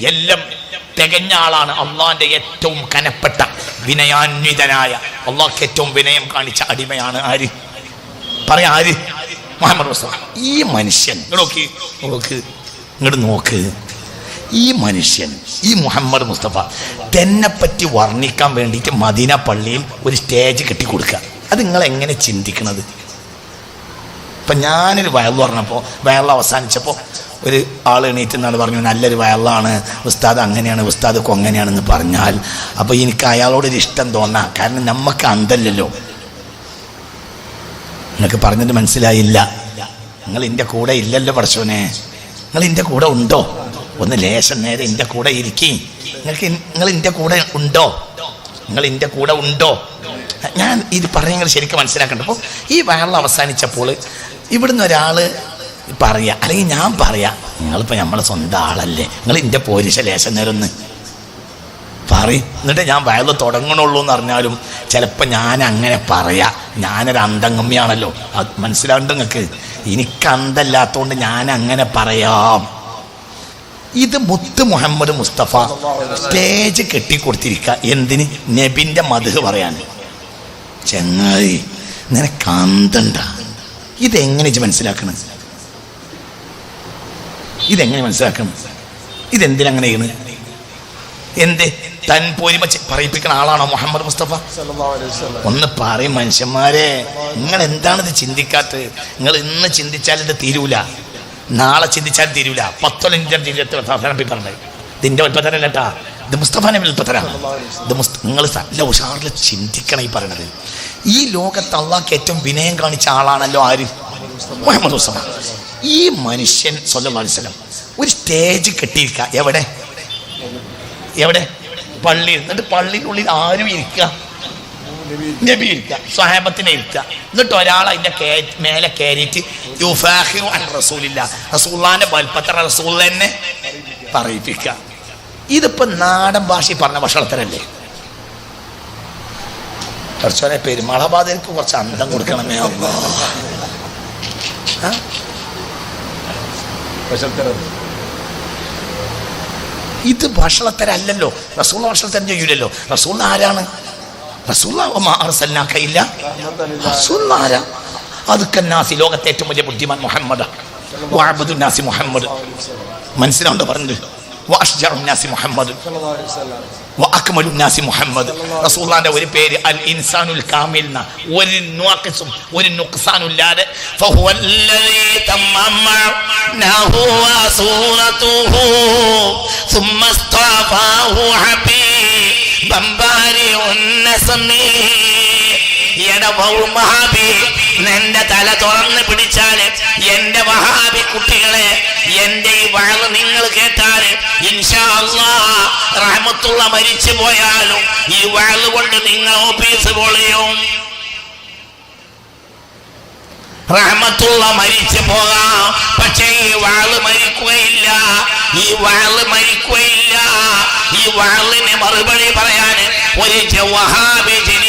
എല്ലാം തികഞ്ഞ ആളാണ് അള്ളാന്റെ ഏറ്റവും കനപ്പെട്ട വിനയാന്വിതനായ. അള്ളാഹ്ക്ക് ഏറ്റവും വിനയം കാണിച്ച അടിമയാണ് ആര്? പറയാ ആര്? മുഹമ്മദ് ഈ മനുഷ്യൻ നോക്കി നോക്ക് ഇങ്ങോട്ട് നോക്ക്. ഈ മനുഷ്യൻ ഈ മുഹമ്മദ് മുസ്തഫ തന്നെ പറ്റി വർണിക്കാൻ വേണ്ടിയിട്ട് മദീന പള്ളിയിൽ ഒരു സ്റ്റേജ് കെട്ടി കൊടുക്കുക. അത് നിങ്ങൾ എങ്ങനെ ചിന്തിക്കണത്? ഇപ്പം ഞാനൊരു വയൽ പറഞ്ഞപ്പോൾ വയൽ അവസാനിച്ചപ്പോൾ ഒരു ആൾ എണീറ്റ് എന്നാണ് പറഞ്ഞു നല്ലൊരു വയലാണ് ഉസ്താദ് അങ്ങനെയാണ് ഉസ്താദ് കൊങ്ങനെയാണെന്ന് പറഞ്ഞാൽ അപ്പോൾ എനിക്ക് അയാളോടൊരു ഇഷ്ടം തോന്നാം. കാരണം നമുക്ക് അന്തല്ലല്ലോ. നിങ്ങൾക്ക് പറഞ്ഞിട്ട് മനസ്സിലായില്ല. നിങ്ങൾ എന്റെ കൂടെ ഇല്ലല്ലോ പഠിച്ചോനെ നിങ്ങൾ എന്റെ കൂടെ ഉണ്ടോ? ഒന്ന് ലേശം നേരെ എന്റെ കൂടെ ഇരിക്കി. നിങ്ങൾക്ക് നിങ്ങൾ എന്റെ കൂടെ ഉണ്ടോ? നിങ്ങൾ എന്റെ കൂടെ ഉണ്ടോ? ഞാൻ ഇത് പറയുന്നത് ശരിക്കും മനസ്സിലാക്കണ്ട അപ്പോൾ ഈ വയറിൽ അവസാനിച്ചപ്പോൾ ഇവിടുന്ന് ഒരാൾ പറയാ. അല്ലെങ്കിൽ ഞാൻ പറയാം നിങ്ങളിപ്പോൾ നമ്മളെ സ്വന്തം ആളല്ലേ. നിങ്ങൾ എന്റെ പോരിശ ലേശം നേരം ഒന്ന് പറയും. എന്നിട്ട് ഞാൻ വയൽ തുടങ്ങണുള്ളൂ എന്ന് പറഞ്ഞാലും ചിലപ്പോൾ ഞാൻ അങ്ങനെ പറയാ. ഞാനൊരു അന്തങ്ങമ്മയാണല്ലോ അത് മനസ്സിലാവുണ്ട് നിങ്ങൾക്ക്? എനിക്ക് അന്തല്ലാത്തതുകൊണ്ട് ഞാൻ അങ്ങനെ പറയാം. ഇത് മുത്ത് മുഹമ്മദ് മുസ്തഫ സ്റ്റേജ് കെട്ടിക്കൊടുത്തിരിക്കുക എന്തിന്? നബിന്റെ മധു പറയാൻ ചങ്ങായി നിനക്ക് അന്തണ്ട. ഇതെങ്ങനെ മനസ്സിലാക്കണം? ഇതെങ്ങനെ മനസ്സിലാക്കണം ഇതെന്തിനങ്ങനെയാണ് എന്ത്? തൻ പോരിമ പറയിപ്പിക്കുന്ന ആളാണോ മുഹമ്മദ് മുസ്തഫ? ഒന്ന് പറയും മനുഷ്യന്മാരെ നിങ്ങൾ എന്താണിത് ചിന്തിക്കാത്തത്? നിങ്ങൾ ഇന്ന് ചിന്തിച്ചാൽ ഇത് തീരൂല. നാളെ ചിന്തിച്ചാൽ തീരൂല. പത്തൊലിന്റെ പറഞ്ഞത്. ഇതിന്റെ ഉൽപ്പത്തനല്ല കേട്ടാ ഇത് മുസ്തഫ നബി ഉൽപ്പത്തരാണ് ഇത് മുസ്ത നിങ്ങൾ നല്ല ഉഷാറിൽ ചിന്തിക്കണം ഈ പറയണത്. ഈ ലോകത്ത് അള്ളാഹ്ക്ക് ഏറ്റവും വിനയം കാണിച്ച ആളാണല്ലോ ആര്? മുഹമ്മദ് മുസ്തഫ ഈ മനുഷ്യൻ സ്വല്ലം ഒരു സ്റ്റേജ് കെട്ടിയിരിക്കുക എവിടെ? എവിടെ? പള്ളി. എന്നിട്ട് പള്ളിയിനുള്ളിൽ ആരും ഇരിക്കുക നബി ഇരിക്കുക സ്വഹാബത്തിനെ ഇരിക്കുക എന്നിട്ട് ഒരാൾ അതിന്റെ മേലെ കയറിയിട്ട് യുഫാഹിറു അൻ നാടൻ ഭാഷ പറഞ്ഞ ഭക്ഷണത്തിനല്ലേ കുറച്ചോനെ പെരുമാളാബാദിലേക്ക് കുറച്ച് അന്തം കൊടുക്കണമേ അല്ലാ. ഇത് ഭക്ഷണത്തരല്ലോ റസൂൾ ഭക്ഷണത്തരം ചെയ്യൂലല്ലോ. റസൂൾ ആരാണ്? അതുക്കന്നാസി ലോകത്തെ ഏറ്റവും വലിയ ബുദ്ധിമാൻ മുഹമ്മദ്. മുഹമ്മദ്. മനസ്സിലാവുണ്ടോ മുഹമ്മദ് മുഹമ്മദ് ഒരു പേര് അൽ ഇൻസാനുൽ ഒരു നുഖസും എന്റെ തല തുറന്ന് പിടിച്ചാൽ എന്റെ വഹാ കുട്ടികളെ എന്റെ ഈ വഴവ് നിങ്ങൾ കേട്ടാൽ റഹ്മത്തുള്ള മരിച്ചു പോയാലും ഈ വഴവ് കൊണ്ട് നിങ്ങൾ ഓഫീസ് പൊളിയും. റഹമത്തുള്ള മരിച്ചു പോകാം. പക്ഷേ ഈ വാൾ മരിക്കുകയില്ല. ഈ വാൾ മരിക്കുകയില്ല. ഈ വാളിന് മറുപടി പറയാൻ ഒരു ജവഹാബി വഹാബി ജനിച്ചു